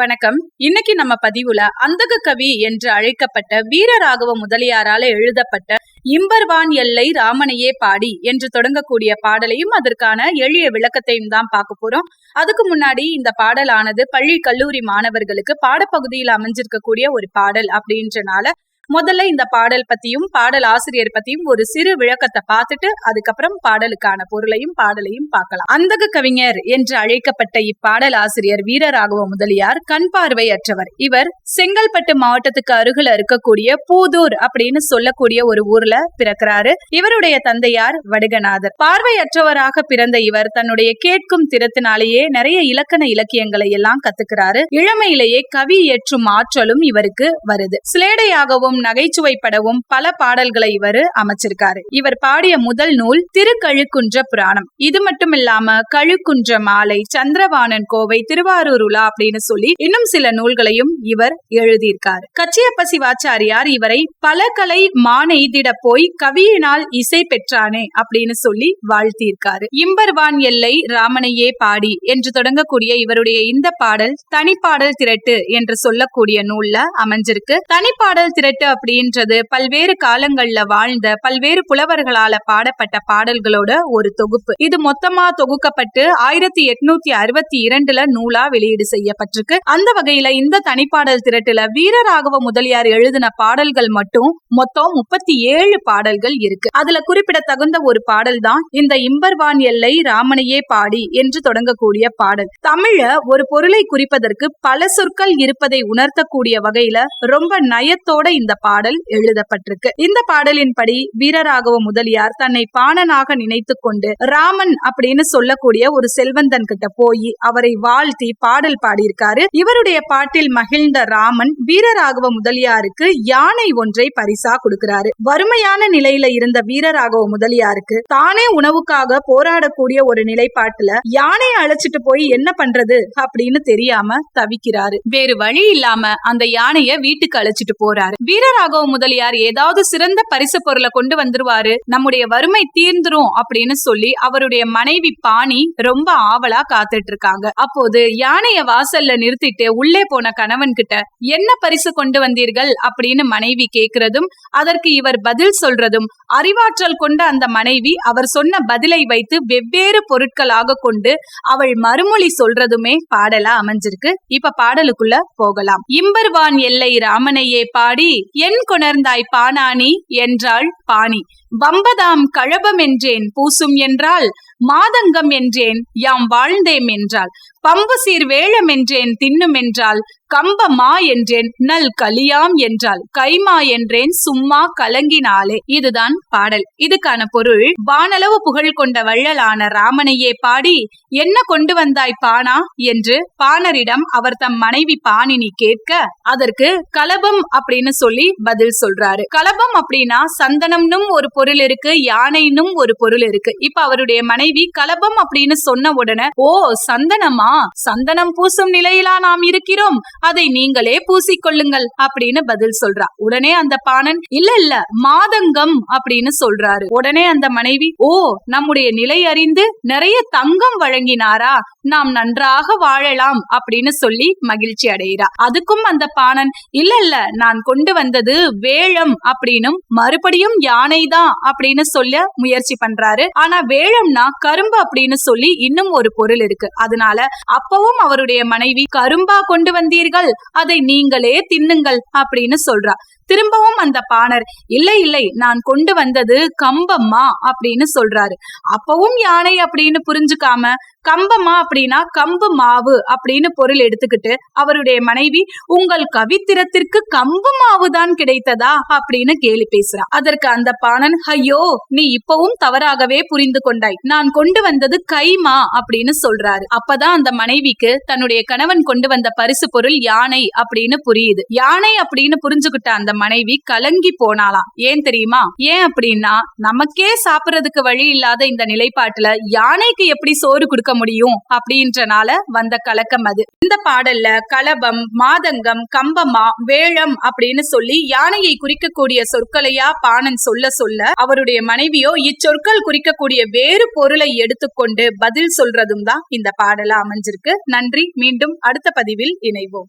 வணக்கம். இன்னைக்கு நம்ம பதிவுல அந்தக கவி என்று அழைக்கப்பட்ட வீரராகவ முதலியாரால எழுதப்பட்ட இம்பர்வான் எல்லை ராமனையே பாடி என்று தொடங்கக்கூடிய பாடலையும் அதற்கான எளிய விளக்கத்தையும் தான் பார்க்க போறோம். அதுக்கு முன்னாடி இந்த பாடலானது பள்ளி கல்லூரி மாணவர்களுக்கு பாடப்பகுதியில் அமைஞ்சிருக்கக்கூடிய ஒரு பாடல் அப்படின்றனால முதல்ல இந்த பாடல் பத்தியும் பாடல் ஆசிரியர் பத்தியும் ஒரு சிறு விளக்கத்தை பார்த்துட்டு அதுக்கப்புறம் பாடலுக்கான பொருளையும் பாடலையும் பார்க்கலாம். அந்தக கவிஞர் என்று அழைக்கப்பட்ட இப்பாடல் ஆசிரியர் வீரராகவ முதலியார் கண் பார்வையற்றவர். இவர் செங்கல்பட்டு மாவட்டத்துக்கு அருகில் இருக்கக்கூடிய பூதூர் அப்படின்னு சொல்லக்கூடிய ஒரு ஊர்ல பிறக்கிறாரு. இவருடைய தந்தையார் வடுகநாதர். பார்வையற்றவராக பிறந்த இவர் தன்னுடைய கேட்கும் திறத்தினாலேயே நிறைய இலக்கண இலக்கியங்களை எல்லாம் கத்துக்கிறாரு. இளமையிலேயே கவி ஏற்றும் ஆற்றலும் இவருக்கு வருது. சிலேடையாகவும் நகைச்சுவை படவும் பல பாடல்களை இவர் அமைச்சிருக்காரு. இவர் பாடிய முதல் நூல் திருக்கழுக்குன்ற புராணம். இது மட்டும் இல்லாம கழுக்குன்ற மாலை சந்திரவாணன் கோவை திருவாரூர் உலா அப்படின்னு சொல்லி இன்னும் சில நூல்களையும் இவர் எழுதியிருக்காரு. கச்சியப்ப சிவாச்சாரியார் இவரை பல கலை மானெய்திட போய் கவியினால் இசை பெற்றானே அப்படின்னு சொல்லி வாழ்த்தியிருக்காரு. இம்பர்வான் எல்லை ராமனையே பாடி என்று தொடங்கக்கூடிய இவருடைய இந்த பாடல் தனிப்பாடல் திரட்டு என்று சொல்லக்கூடிய நூல்ல அமைஞ்சிருக்கு. தனிப்பாடல் திரட்டு அப்படின்றது பல்வேறு காலங்கள்ல வாழ்ந்த பல்வேறு புலவர்களால பாடப்பட்ட பாடல்களோட ஒரு தொகுப்பு. இது மொத்தமா தொகுக்கப்பட்டு ஆயிரத்தி எட்நூத்தி அறுபத்தி இரண்டுல நூலா வெளியீடு செய்யப்பட்டிருக்கு. அந்த வகையில இந்த தனிப்பாடல் திரட்டுல வீரராகவ முதலியார் எழுதின பாடல்கள் மட்டும் மொத்தம் முப்பத்தி ஏழு பாடல்கள் இருக்கு. அதுல குறிப்பிட தகுந்த ஒரு பாடல் தான் இந்த இம்பர்வான் எல்லை ராமனையே பாடி என்று தொடங்கக்கூடிய பாடல். தமிழ ஒரு பொருளை குறிப்பதற்கு பல சொற்கள் இருப்பதை உணர்த்தக்கூடிய வகையில ரொம்ப நயத்தோட இந்த இந்த பாடல் எழுதப்பட்டிருக்கு. இந்த பாடலின் படி வீரராகவ முதலியார் தன்னை பாணனாக நினைத்து கொண்டு ராமன் அப்படின்னு சொல்லக்கூடிய ஒரு செல்வந்தன் கிட்ட போய் அவரை வாழ்த்தி பாடல் பாடியிருக்காரு. இவருடைய பாட்டில் மகிழ்ந்த ராமன் வீரராகவ முதலியாருக்கு யானை ஒன்றை பரிசா கொடுக்கிறாரு. வறுமையான நிலையில இருந்த வீரராகவ முதலியாருக்கு தானே உணவுக்காக போராடக்கூடிய ஒரு நிலைப்பாட்டுல யானையை அழைச்சிட்டு போய் என்ன பண்றது அப்படின்னு தெரியாம தவிக்கிறாரு. வேறு வழி இல்லாம அந்த யானைய வீட்டுக்கு அழைச்சிட்டு போறாரு. வீரராகவ முதலியார் ஏதாவது சிறந்த பரிசு பொருளை கொண்டு வந்துருவாரு. நம்முடைய வறுமை தீர்ந்துரும் அப்படின்னு சொல்லி அவருடைய மனைவி பாணி ரொம்ப ஆவலா காத்துட்டு இருக்காங்க அப்போது யானைய வாசல்ல நிறுத்திட்டு உள்ளே போன கணவன் கிட்ட என்ன பரிசு கொண்டு வந்தீர்கள்? அப்படின்னு மனைவி கேக்குறதும் அதற்கு இவர் பதில் சொல்றதும் அறிவாற்றல் கொண்ட அந்த மனைவி அவர் சொன்ன பதிலை வைத்து வெவ்வேறு பொருட்களாக கொண்டு அவள் மறுமொழி சொல்றதுமே பாடலா அமைஞ்சிருக்கு. இப்ப பாடலுக்குள்ள போகலாம். இம்பர்வான் எல்லை ராமனையே பாடி என் கொணர்ந்தாய் பானானி என்றாள் பாணி. வம்பதாம் கழபம் என்றேன் பூசும் என்றால் மாதங்கம் என்றேன் யாம் வாழ்ந்தேம் என்றால். பம்பு சீர் வேளம் என்றேன் தின்னும் என்றால். கம்ப மா என்றேன் நல் கலியாம் என்றால். கைமா என்றேன் சும்மா கலங்கினாலே. இதுதான் பாடல். இதுக்கான பொருள் வானளவு புகழ் கொண்ட வள்ளலான ராமனையே பாடி என்ன கொண்டு வந்தாய் பானா என்று பாணரிடம் அவர் தம் மனைவி பாணினி கேட்க அதற்கு கலபம் அப்படின்னு சொல்லி பதில் சொல்றாரு. கலபம் அப்படின்னா சந்தனம்னும் ஒரு பொருள் இருக்கு யானைன்னும் ஒரு பொருள் இருக்கு. இப்ப அவருடைய மனைவி கலபம் அப்படின்னு சொன்ன உடனே ஓ சந்தனமா? சந்தனம் பூசும் நிலையிலா நாம் இருக்கிறோம். அதை நீங்களே பூசிக்கொள்ளுங்கள் அப்படின்னு பதில் சொல்றா. உடனே அந்த பாணன் இல்ல இல்ல மாதங்கம் அப்படின்னு சொல்றாரு. உடனே அந்த மனைவி ஓ நம்முடைய நிலை அறிந்து நிறைய தங்கம் வழங்கினாரா? நாம் நன்றாக வாழலாம் அப்படின்னு சொல்லி மகிழ்ச்சி அடைகிறா. அதுக்கும் அந்த பாணன் இல்ல இல்ல நான் கொண்டு வந்தது வேழம் அப்படின்னும் மறுபடியும் யானை தான் அப்படின்னு சொல்ல முயற்சி பண்றாரு. ஆனா வேழம்னா கரும்பு அப்படின்னு சொல்லி இன்னும் ஒரு பொருள் இருக்கு. அதனால அப்பவும் அவருடைய மனைவி கரும்பா கொண்டு வந்தீர்கள். அதை நீங்களே தின்னுங்கள் அப்படின்னு சொல்றா. திரும்பவும் அந்த பாணர் இல்லை இல்லை நான் கொண்டு வந்தது கம்பம்மா அப்படின்னு சொல்றாரு. அப்பவும் யானை அப்படின்னு புரிஞ்சுக்காம கம்பமா அப்படின்னா கம்பு மாவு அப்படின்னு பொருள் எடுத்துக்கிட்டு அவருடைய மனைவி உங்கள் கவித்திரத்திற்கு கம்பு மாவு தான் கிடைத்ததா? அப்படின்னு கேலி பேசுறா. அதற்கு அந்த பாணன் ஐயோ நீ இப்பவும் தவறாகவே புரிந்து கொண்டாய். நான் கொண்டு வந்தது கைமா அப்படின்னு சொல்றாரு. அப்பதான் அந்த மனைவிக்கு தன்னுடைய கணவன் கொண்டு வந்த பரிசு பொருள் யானை அப்படின்னு புரியுது. யானை அப்படின்னு புரிஞ்சுக்கிட்ட அந்த மனைவி கலங்கி போனாலாம் ஏன் தெரியுமா? ஏன் அப்படின்னா நமக்கே சாப்பிடறதுக்கு வழி இல்லாத இந்த நிலைப்பாட்டுல யானைக்கு எப்படி சோறு கொடுக்க முடியும் அப்படின்றனால வந்த கலக்கம் அது. இந்த பாடல்ல கலபம் மாதங்கம் கம்பமா வேழம் அப்படின்னு சொல்லி யானையை குறிக்கக்கூடிய சொற்களையா பாணன் சொல்ல சொல்ல அவருடைய மனைவியோ இச்சொற்கள் குறிக்கக்கூடிய வேறு பொருளை எடுத்துக்கொண்டு பதில் சொல்றதும் தான் இந்த பாடலா அமைஞ்சிருக்கு. நன்றி. மீண்டும் அடுத்த பதிவில் இணைவோம்.